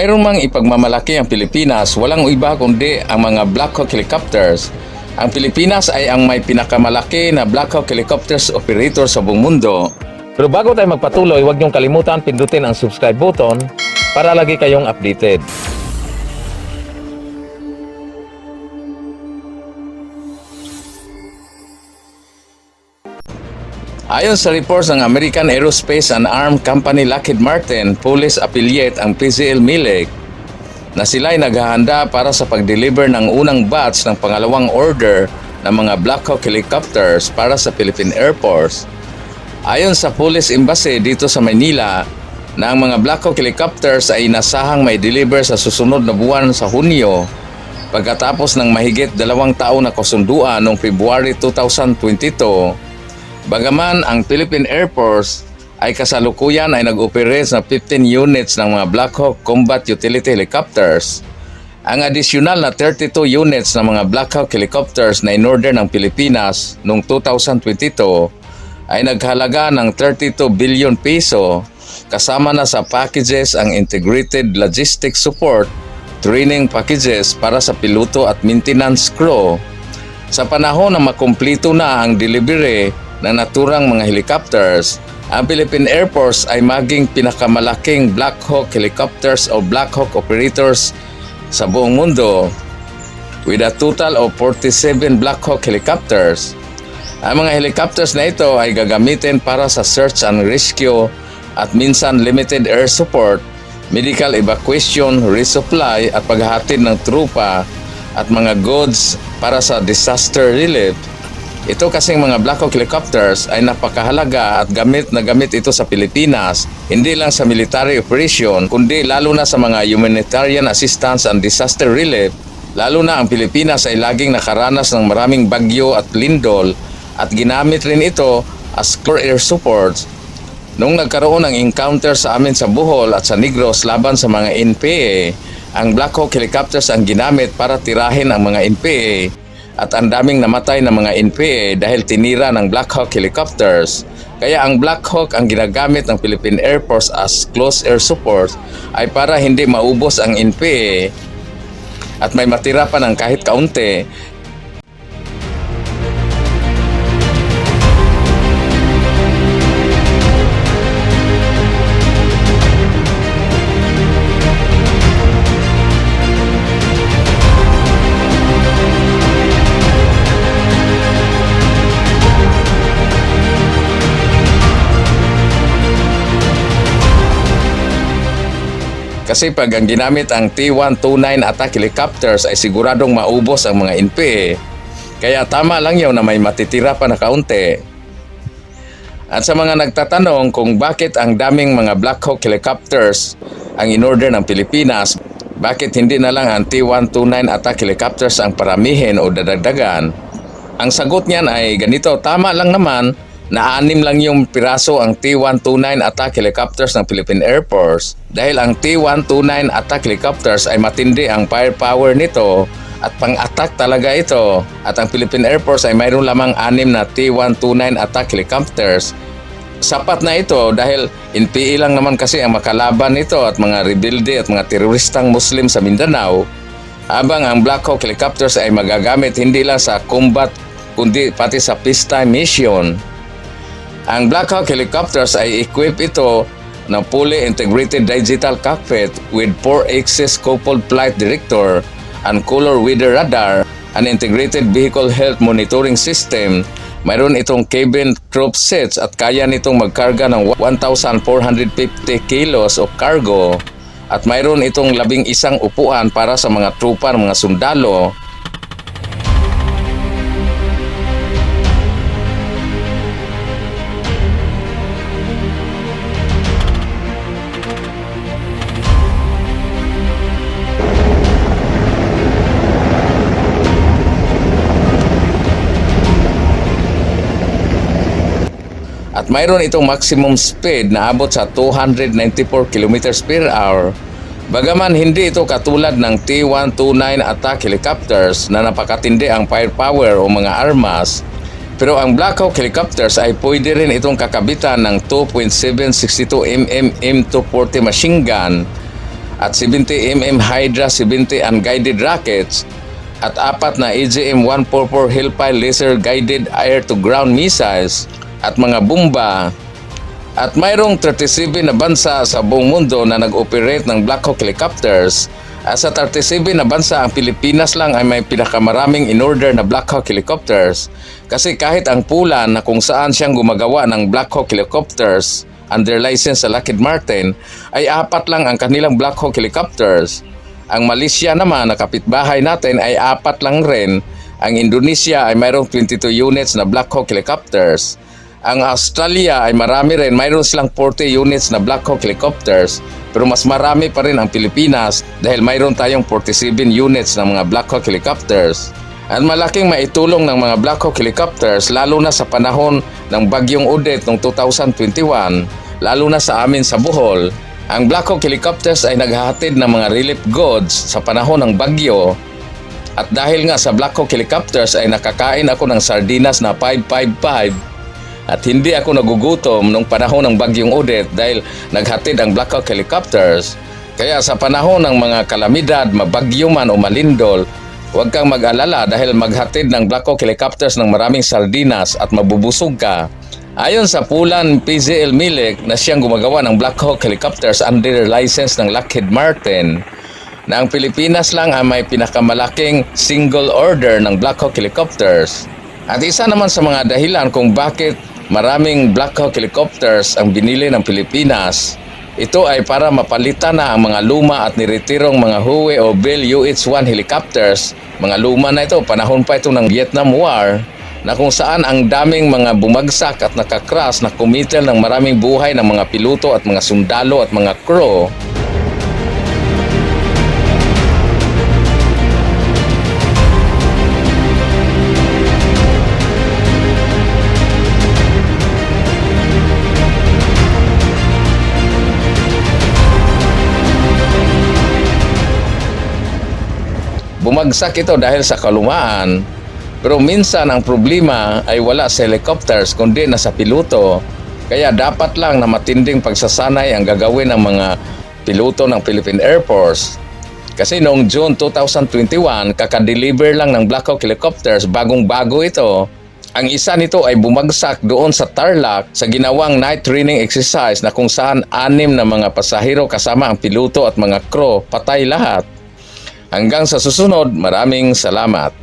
mayroon mang ipagmamalaki ang Pilipinas, walang iba kundi ang mga Black Hawk helicopters. Ang Pilipinas ay ang may pinakamalaki na Black Hawk helicopters operator sa buong mundo. Pero bago tayo magpatuloy, huwag niyong kalimutan pindutin ang subscribe button para lagi kayong updated. Ayon sa reports ng American Aerospace and Armed Company Lockheed Martin, police affiliate ang PCL Milik na sila ay naghahanda para sa pag-deliver ng unang batch ng pangalawang order ng mga Black Hawk helicopters para sa Philippine Air Force. Ayon sa Police Embassy dito sa Manila, na ang mga Black Hawk helicopters ay nasahang may deliver sa susunod na buwan sa Hunyo pagkatapos ng mahigit dalawang taon na kasunduan noong February 2022 Bagaman ang Philippine Air Force ay kasalukuyan ay nag-operate sa 15 units ng mga Black Hawk Combat Utility Helicopters. Ang adisyonal na 32 units ng mga Black Hawk helicopters na in-order ng Pilipinas noong 2022 ay naghalaga ng 32 billion peso kasama na sa packages ang integrated logistics support, training packages para sa piloto at maintenance crew. Sa panahon na makumplito na ang delivery ng naturang mga helicopters, ang Philippine Air Force ay maging pinakamalaking Black Hawk helicopters o Black Hawk operators sa buong mundo with a total of 47 Black Hawk helicopters. Ang mga helicopters na ito ay gagamitin para sa search and rescue at minsan limited air support, medical evacuation, resupply at paghahatid ng trupa at mga goods para sa disaster relief. Ito kasing mga Black Hawk helicopters ay napakahalaga at gamit na gamit ito sa Pilipinas, hindi lang sa military operation, kundi lalo na sa mga humanitarian assistance and disaster relief. Lalo na ang Pilipinas ay laging nakaranas ng maraming bagyo at lindol at ginamit rin ito as core air support. Nung nagkaroon ng encounter sa amin sa Bohol at sa Negros laban sa mga NPA, ang Black Hawk helicopters ang ginamit para tirahin ang mga NPA at ang daming namatay na mga NPA dahil tinira ng Black Hawk helicopters. Kaya ang Black Hawk ang ginagamit ng Philippine Air Force as close air support ay para hindi maubos ang NPA at may matira pa ng kahit kaunti. Kasi pag ang ginamit ang T-129 attack helicopters ay siguradong maubos ang mga NPA. Kaya tama lang yun na may matitira pa na kaunti. At sa mga nagtatanong kung bakit ang daming mga Black Hawk helicopters ang in-order ng Pilipinas, bakit hindi na lang ang T-129 attack helicopters ang paramihin o dadagdagan? Ang sagot niyan ay ganito, tama lang naman na anim lang yung piraso ang T-129 attack helicopters ng Philippine Air Force. Dahil ang T-129 attack helicopters ay matindi ang firepower nito at pang-attack talaga ito. At ang Philippine Air Force ay mayroon lamang anim na T-129 attack helicopters. Sapat na ito dahil NPA lang naman kasi ang makalaban nito at mga rebelde at mga teroristang Muslim sa Mindanao. Habang ang Black Hawk helicopters ay magagamit hindi lang sa combat kundi pati sa peacetime mission. Ang Black Hawk helicopters ay equip ito ng fully integrated digital cockpit with 4-axis coupled flight director and color weather radar, an integrated vehicle health monitoring system. Mayroon itong cabin troop sets at kaya nitong magkarga ng 1,450 kilos of cargo at mayroon itong labing isang upuan para sa mga trupa ng mga sundalo mayroon itong maximum speed na abot sa 294 km per hour. Bagaman hindi ito katulad ng T-129 attack helicopters na napakatindi ang firepower o mga armas, pero ang Black Hawk helicopters ay pwede rin itong kakabitan ng 2.762 mm M240 machine gun at 70mm Hydra 70 unguided rockets at apat na AGM-144 Hellfire laser guided air-to-ground missiles at mga bomba at mayroong 37 na bansa sa buong mundo na nag-operate ng Black Hawk helicopters. At sa 37 na bansa, ang Pilipinas lang ay may pinakamaraming in-order na Black Hawk helicopters. Kasi kahit ang Pulan na kung saan siyang gumagawa ng Black Hawk helicopters under license sa Lockheed Martin, ay apat lang ang kanilang Black Hawk helicopters. Ang Malaysia naman na kapitbahay natin ay apat lang rin. Ang Indonesia ay mayroong 22 units na Black Hawk helicopters. Ang Australia ay marami rin, mayroon silang 40 units na Black Hawk helicopters. Pero mas marami pa rin ang Pilipinas dahil mayroon tayong 47 units ng mga Black Hawk helicopters. At malaking maitulong ng mga Black Hawk helicopters lalo na sa panahon ng Bagyong Odette noong 2021, lalo na sa amin sa Bohol, ang Black Hawk helicopters ay naghahatid ng mga relief goods sa panahon ng bagyo at dahil nga sa Black Hawk helicopters ay nakakain ako ng sardinas na 555 at hindi ako nagugutom nung panahon ng Bagyong Odette dahil naghatid ang Black Hawk helicopters. Kaya sa panahon ng mga kalamidad, mabagyo man o malindol, huwag kang mag-alala dahil maghatid ng Black Hawk helicopters ng maraming sardinas at mabubusog ka. Ayon sa pulan PZL Milik na siyang gumagawa ng Black Hawk helicopters under license ng Lockheed Martin, na ang Pilipinas lang ay may pinakamalaking single order ng Black Hawk helicopters. At isa naman sa mga dahilan kung bakit maraming Black Hawk helicopters ang binili ng Pilipinas, ito ay para mapalitan na ang mga luma at niretirong mga Huey o Bell UH-1 helicopters. Mga luma na ito, panahon pa ito ng Vietnam War, na kung saan ang daming mga bumagsak at nakakras na kumitil ng maraming buhay ng mga piloto at mga sundalo at mga crew. Bumagsak ito dahil sa kalumaan. Pero minsan ang problema ay wala sa helicopters kundi na sa piloto. Kaya dapat lang na matinding pagsasanay ang gagawin ng mga piloto ng Philippine Air Force. Kasi noong June 2021, kakadeliver lang ng Black Hawk helicopters, bagong-bago ito. Ang isa nito ay bumagsak doon sa Tarlac sa ginawang night training exercise na kung saan anim na mga pasahero kasama ang piloto at mga crew patay lahat. Hanggang sa susunod, maraming salamat.